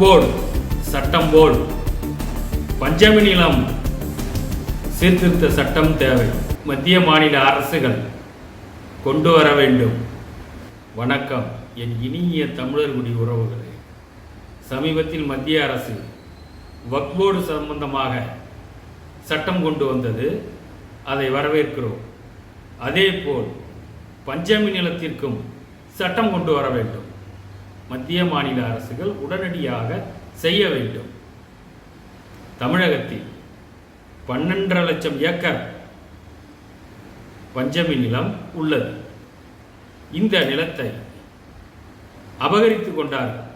Board சட்டம் போல் பஞ்சமி நிலம் சீர்திருத்த சட்டம் தேவை. மத்திய மாநில அரசுகள் கொண்டு வர வேண்டும். வணக்கம். என் இனிய தமிழர்குடி உறவுகளே சமீபத்தில் மத்திய அரசு வக்போர்டு சம்பந்தமாக சட்டம் கொண்டு வந்தது. அதை வரவேற்கிறோம். அதேபோல் பஞ்சமி நிலத்திற்கும் சட்டம் கொண்டு வர வேண்டும். மத்திய மாநில அரசுகள் உடனடியாக செய்ய வேண்டும். தமிழகத்தில் பன்னெண்டரை லட்சம் ஏக்கர் பஞ்சமி நிலம் உள்ளது. இந்த நிலத்தை அபகரித்து கொண்டார்கள்.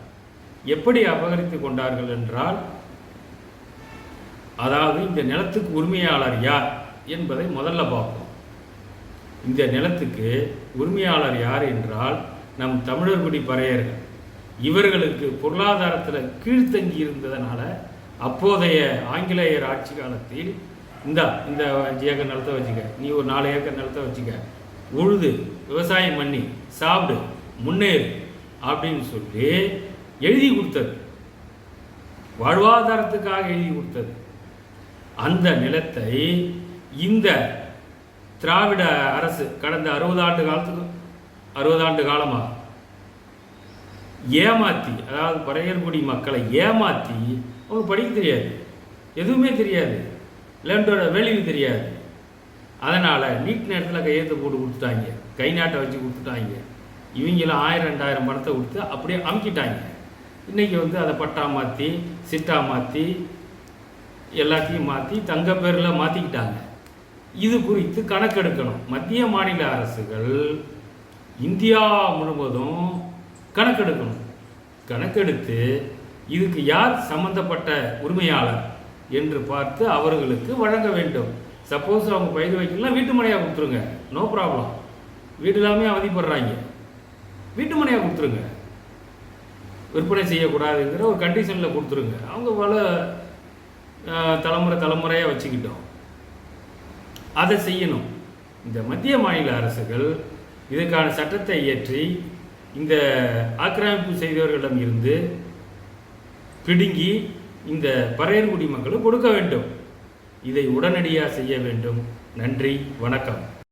எப்படி அபகரித்து கொண்டார்கள் என்றால் அதாவது இந்த நிலத்துக்கு உரிமையாளர் யார் என்பதை முதல்ல பார்ப்போம். இந்த நிலத்துக்கு உரிமையாளர் யார் என்றால் நம் தமிழர்குடி பறையர்கள். இவர்களுக்கு பொருளாதாரத்தில் கீழ்த்தங்கி இருந்ததுனால அப்போதைய ஆங்கிலேயர் ஆட்சி காலத்தில் இந்த இந்த அஞ்சு ஏக்கர் நிலத்தை வச்சுக்க நீ ஒரு நாலு ஏக்கர் நிலத்தை வச்சுக்க உழுது விவசாயம் பண்ணி சாப்பிடு முன்னேறு அப்படின்னு சொல்லி எழுதி கொடுத்தது. வாழ்வாதாரத்துக்காக எழுதி கொடுத்தது. அந்த நிலத்தை இந்த திராவிட அரசு கடந்த அறுபது ஆண்டு காலத்துக்கு அறுபது ஆண்டு காலமாக ஏமாற்றி அதாவது பறையர்குடி மக்களை ஏமாற்றி அவங்க படிக்க தெரியாது. எதுவுமே தெரியாது. லேண்டோட வேல்யூ தெரியாது. அதனால் நீட் நேரத்தில் கையெழுத்து போட்டு கொடுத்துட்டாங்க. கை நாட்டை வச்சு கொடுத்துட்டாங்க. இவங்களும் ஆயிரம் ரெண்டாயிரம் பணத்தை கொடுத்து அப்படியே அமுக்கிட்டாங்க. இன்றைக்கி வந்து அதை பட்டா மாற்றி சிட்டா மாற்றி எல்லாத்தையும் மாற்றி தங்க பேரில் மாற்றிக்கிட்டாங்க இது குறித்து கணக்கெடுக்கணும். மத்திய மாநில அரசுகள் இந்தியா முழுவதும் கணக்கெடுக்கணும். கணக்கெடுத்து இதுக்கு யார் சம்பந்தப்பட்ட உரிமையாளர் என்று பார்த்து அவர்களுக்கு வழங்க வேண்டும். சப்போஸ் அவங்க பயிர் வைக்கலாம் வீட்டு மனையாக கொடுத்துருங்க. நோ ப்ராப்ளம் வீடு எல்லாமே அவதிப்படுறாங்க. வீட்டு மனையாக கொடுத்துருங்க. விற்பனை செய்யக்கூடாதுங்கிற ஒரு கண்டிஷனில் கொடுத்துருங்க. அவங்க பல தலைமுறை தலைமுறையாக வச்சுக்கிட்டோம். அதை செய்யணும். இந்த மத்திய மாநில அரசுகள் இதுக்கான சட்டத்தை இயற்றி இந்த ஆக்கிரமிப்பு செய்தவர்களிடம் இருந்து பிடுங்கி இந்த பறையர்குடி மக்களும் கொடுக்க வேண்டும். இதை உடனடியாக செய்ய வேண்டும். நன்றி வணக்கம்.